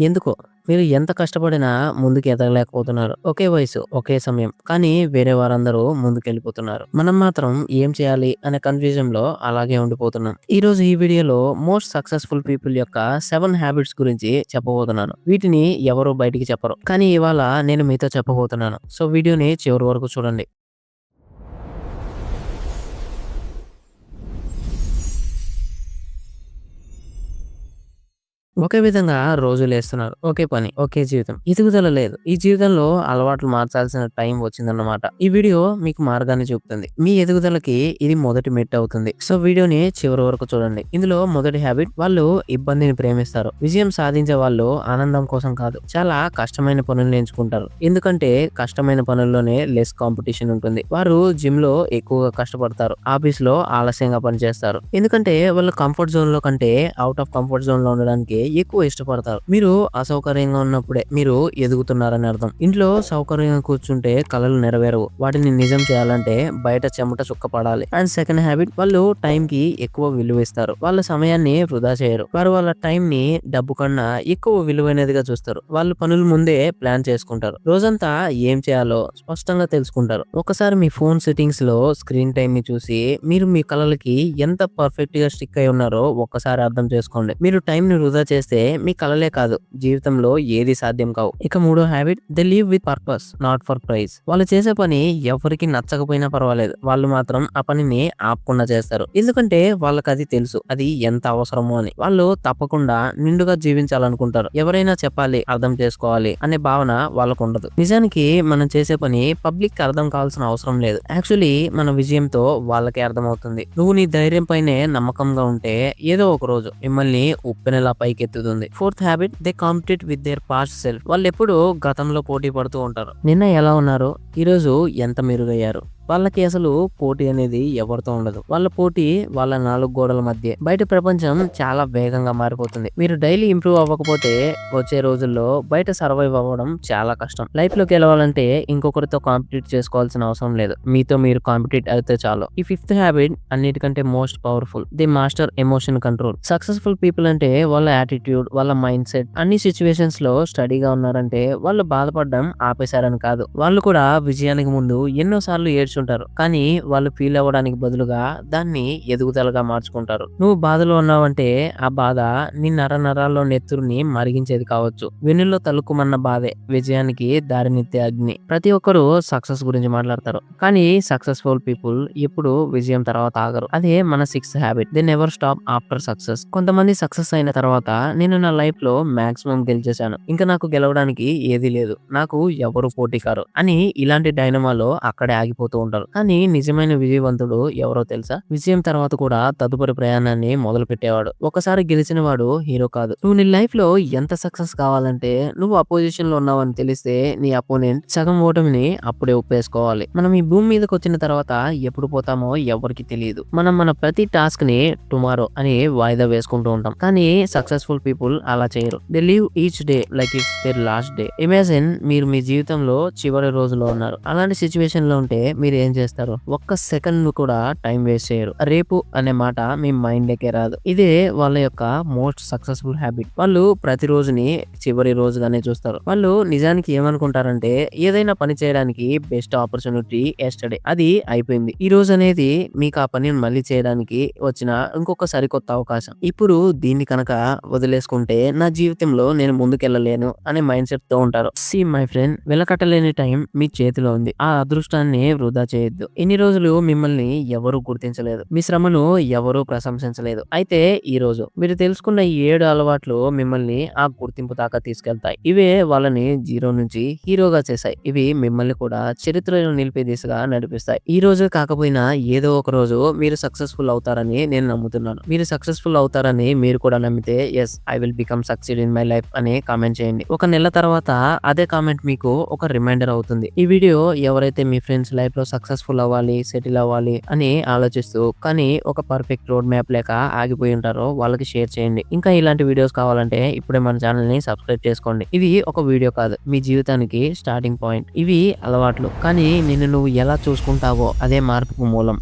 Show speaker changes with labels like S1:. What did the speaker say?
S1: ఎందుకో? మీరు ఎంత కష్టపడినా ముందుకు ఎదగలేకపోతున్నారు. ఒకే వయసు ఒకే సమయం. కానీ వేరే వారందరూ ముందుకెళ్ళిపోతున్నారు. మనం మాత్రం ఏం చేయాలి అనే కన్ఫ్యూజన్లో అలాగే ఉండిపోతున్నాం. ఈ రోజు ఈ వీడియోలో మోస్ట్ సక్సెస్ఫుల్ పీపుల్ యొక్క సెవెన్ హ్యాబిట్స్ గురించి చెప్పబోతున్నాను. వీటిని ఎవరు బయటికి చెప్పరు. కానీ ఇవాళ నేను మీతో చెప్పబోతున్నాను. సో వీడియోని చివరి వరకు చూడండి. ఒకే విధంగా రోజులు వేస్తున్నారు. ఒకే పని ఒకే జీవితం. ఎదుగుదల లేదు. ఈ జీవితంలో అలవాట్లు మార్చాల్సిన టైం వచ్చిందన్నమాట. ఈ వీడియో మీకు మార్గాన్ని చూపుతుంది. మీ ఎదుగుదలకి ఇది మొదటి మెట్ అవుతుంది. సో వీడియోని చివరి వరకు చూడండి. ఇందులో మొదటి హ్యాబిట్ వాళ్ళు ఇబ్బందిని ప్రేమిస్తారు. విజయం సాధించే వాళ్ళు ఆనందం కోసం కాదు చాలా కష్టమైన పనులు ఎంచుకుంటారు. ఎందుకంటే కష్టమైన పనుల్లోనే లెస్ కాంపిటీషన్ ఉంటుంది. వారు జిమ్లో ఎక్కువగా కష్టపడతారు. ఆఫీస్లో ఆలస్యంగా పనిచేస్తారు. ఎందుకంటే వాళ్ళు కంఫర్ట్ జోన్లో కంటే అవుట్ ఆఫ్ కంఫర్ట్ జోన్లో ఉండడానికి ఎక్కువ ఇష్టపడతారు. మీరు అసౌకర్యంగా ఉన్నప్పుడే మీరు ఎదుగుతున్నారని అర్థం. ఇంట్లో సౌకర్యంగా కూర్చుంటే కళలు నెరవేరవు. వాటిని నిజం చేయాలంటే బయట చెమట చుక్కపడాలి అండ్ సెకండ్ హ్యాబిట్ వాళ్ళు టైం కి ఎక్కువ విలువ ఇస్తారు. వాళ్ళ సమయాన్ని వృధా చేయరు. వారు వాళ్ళ టైం ని డబ్బు కన్నా ఎక్కువ విలువైనదిగా చూస్తారు. వాళ్ళు పనులు ముందే ప్లాన్ చేసుకుంటారు. రోజంతా ఏం చేయాలో స్పష్టంగా తెలుసుకుంటారు. ఒకసారి మీ ఫోన్ సెట్టింగ్స్లో స్క్రీన్ టైం ని చూసి మీరు మీ కళలకి ఎంత పర్ఫెక్ట్గా స్టిక్ అయి ఉన్నారో ఒక్కసారి అర్థం చేసుకోండి. మీరు టైం ని వృధా చేస్తే మీ కలలే కాదు జీవితంలో ఏది సాధ్యం కావు. ఇక మూడో habit they live with purpose not for praise. వాళ్ళు చేసే పని ఎవరికి నచ్చకపోయినా పర్వాలేదు. వాళ్ళు మాత్రం ఆ పనిని ఆపకుండా చేస్తారు. ఎందుకంటే వాళ్ళకి అది తెలుసు అది ఎంత అవసరమో అని. వాళ్ళు తప్పకుండా నిండుగా జీవించాలనుకుంటారు. ఎవరైనా చెప్పాలి అర్థం చేసుకోవాలి అనే భావన వాళ్ళకు ఉండదు. నిజానికి మనం చేసే పని పబ్లిక్ అర్థం కావాల్సిన అవసరం లేదు. యాక్చువల్లీ మన విజయంతో వాళ్ళకే అర్థమవుతుంది. నువ్వు నీ ధైర్యం పైనే నమ్మకంగా ఉంటే ఏదో ఒక రోజు మిమ్మల్ని ఉప్పెనలా పైకి పైకెత్తుతుంది fourth habit they compete with their past self వాళ్ళు ఎప్పుడు గతంలో పోటీ పడుతూ ఉంటారు. నిన్న ఎలా ఉన్నారు? ఈరోజు ఎంత మెరుగయ్యారు? వాళ్ళకి అసలు పోటీ అనేది ఎవరితో ఉండదు. వాళ్ళ పోటీ వాళ్ళ నాలుగు గోడల మధ్య. బయట ప్రపంచం చాలా వేగంగా మారిపోతుంది. మీరు డైలీ ఇంప్రూవ్ అవ్వకపోతే వచ్చే రోజుల్లో బయట సర్వైవ్ అవ్వడం చాలా కష్టం. లైఫ్లో గెలవాలంటే ఇంకొకరితో కాంపిటీట్ చేసుకోవాల్సిన అవసరం లేదు. మీతో మీరు కాంపిటీట్ అయితే చాలు. ఈ ఫిఫ్త్ హ్యాబిట్ అన్నిటికంటే most powerful. The master emotion control. Successful people అంటే వాళ్ళ యాటిట్యూడ్ వాళ్ళ మైండ్ సెట్. అన్ని సిచ్యువేషన్స్లో స్టడీగా ఉన్నారంటే వాళ్ళు బాధపడడం ఆపేశారని కాదు. వాళ్ళు కూడా విజయానికి ముందు ఎన్నో సార్లు ఉంటారు. కానీ వాళ్ళు ఫీల్ అవ్వడానికి బదులుగా దాన్ని ఎదుగుదలగా మార్చుకుంటారు. నువ్వు బాధలో ఉన్నావంటే ఆ బాధ నీ నర నరాల్లో నెత్తురుని మరిగించేది కావచ్చు. వెన్నుల్లో తలుక్కుమన్న బాధే విజయానికి దారినిత్తే అగ్ని. ప్రతి ఒక్కరూ సక్సెస్ గురించి మాట్లాడతారు. కానీ సక్సెస్ఫుల్ పీపుల్ ఎప్పుడు విజయం తర్వాత ఆగరు. అదే మన six habit they never stop after success కొంతమంది సక్సెస్ అయిన తర్వాత నేను నా లైఫ్లో మాక్సిమం గెలిచేశాను. ఇంకా నాకు గెలవడానికి ఏది లేదు. నాకు ఎవరు పోటీ కారు అని ఇలాంటి డైనమాలో అక్కడే ఆగిపోతూ ఉంటారు. కానీ నిజమైన విజయవంతుడు ఎవరో తెలుసా? విజయం తర్వాత కూడా తదుపరి ప్రయాణాన్ని మొదలు పెట్టేవాడు ఒకసారి గెలిచిన వాడు హీరో కాదు. నువ్వు నీ లైఫ్లో ఎంత సక్సెస్ కావాలంటే నువ్వు అపోజిషన్లో ఉన్నావని తెలిస్తే నీ అపోనెంట్ సగం ఓటమిని అప్పుడే ఒప్పేసుకోవాలి. మనం ఈ భూమి మీదకి వచ్చిన తర్వాత ఎప్పుడు పోతామో ఎవరికి తెలియదు. మనం మన ప్రతి టాస్క్ని టుమారో అని వాయిదా వేసుకుంటూ ఉంటాం. కానీ సక్సెస్ఫుల్ పీపుల్ అలా చేయరు. They live each day like it's their last day. Imagine మీరు మీ జీవితంలో చివరి రోజులో ఉన్నారు. అలాంటి సిచ్యువేషన్లో ఉంటే మీరు ఏం చేస్తారు? ఒక్క సెకండ్ కూడా టైం వేస్ట్ చేయరు. రేపు అనే మాట మీ మైండ్ రాదు. ఇదే వాళ్ళ యొక్క మోస్ట్ సక్సెస్ఫుల్ హ్యాబిట్. వాళ్ళు ప్రతి రోజుని చివరి రోజుగానే చూస్తారు. వాళ్ళు నిజానికి ఏమనుకుంటారంటే ఏదైనా పని చేయడానికి బెస్ట్ ఆపర్చునిటీ ఎస్టర్డే. అది అయిపోయింది. ఈ రోజు అనేది మీకు ఆ పనిని మళ్ళీ చేయడానికి వచ్చిన ఇంకొక సరికొత్త అవకాశం. ఇప్పుడు దీన్ని కనుక వదిలేసుకుంటే నా జీవితంలో నేను ముందుకెళ్ళలేను అనే మైండ్ సెట్తో ఉంటారు. సి మై ఫ్రెండ్ వెలకట్టలేని టైం మీ చేతిలో ఉంది. ఆ అదృష్టాన్ని వృధా చేయొద్దు. ఇన్ని రోజులు మిమ్మల్ని ఎవరు గుర్తించలేదు. మీ శ్రమను ఎవరు ప్రశంసించలేదు. అయితే ఈ రోజు మీరు తెలుసుకున్న ఈ ఏడు అలవాట్లు మిమ్మల్ని ఆ గుర్తింపు దాకా తీసుకెళ్తాయి. ఇవే వాళ్ళని జీరో నుంచి హీరోగా చేశాయి. ఇవి మిమ్మల్ని కూడా చరిత్రలో నిలిపే దిశగా నడిపిస్తాయి. ఈ రోజు కాకపోయినా ఏదో ఒక రోజు మీరు సక్సెస్ఫుల్ అవుతారని నేను నమ్ముతున్నాను. మీరు సక్సెస్ఫుల్ అవుతారని మీరు కూడా నమ్మితే yes I will become succeed in my life అని కామెంట్ చేయండి. ఒక నెల తర్వాత అదే కామెంట్ మీకు ఒక రిమైండర్ అవుతుంది. ఈ వీడియో ఎవరైతే మీ ఫ్రెండ్స్ లైఫ్లో సక్సెస్ఫుల్ అవ్వాలి సెటిల్ అవ్వాలి అని ఆలోచిస్తూ కానీ ఒక పర్ఫెక్ట్ రోడ్ మ్యాప్ లేక ఆగిపోయి ఉంటారో వాళ్ళకి షేర్ చేయండి. ఇంకా ఇలాంటి వీడియోస్ కావాలంటే ఇప్పుడే మన ఛానల్ని సబ్స్క్రైబ్ చేసుకోండి. ఇది ఒక వీడియో కాదు మీ జీవితానికి స్టార్టింగ్ పాయింట్ ఇవి అలవాట్లు. కానీ నిన్ను నువ్వు ఎలా చూసుకుంటావో అదే మార్పుకు మూలం.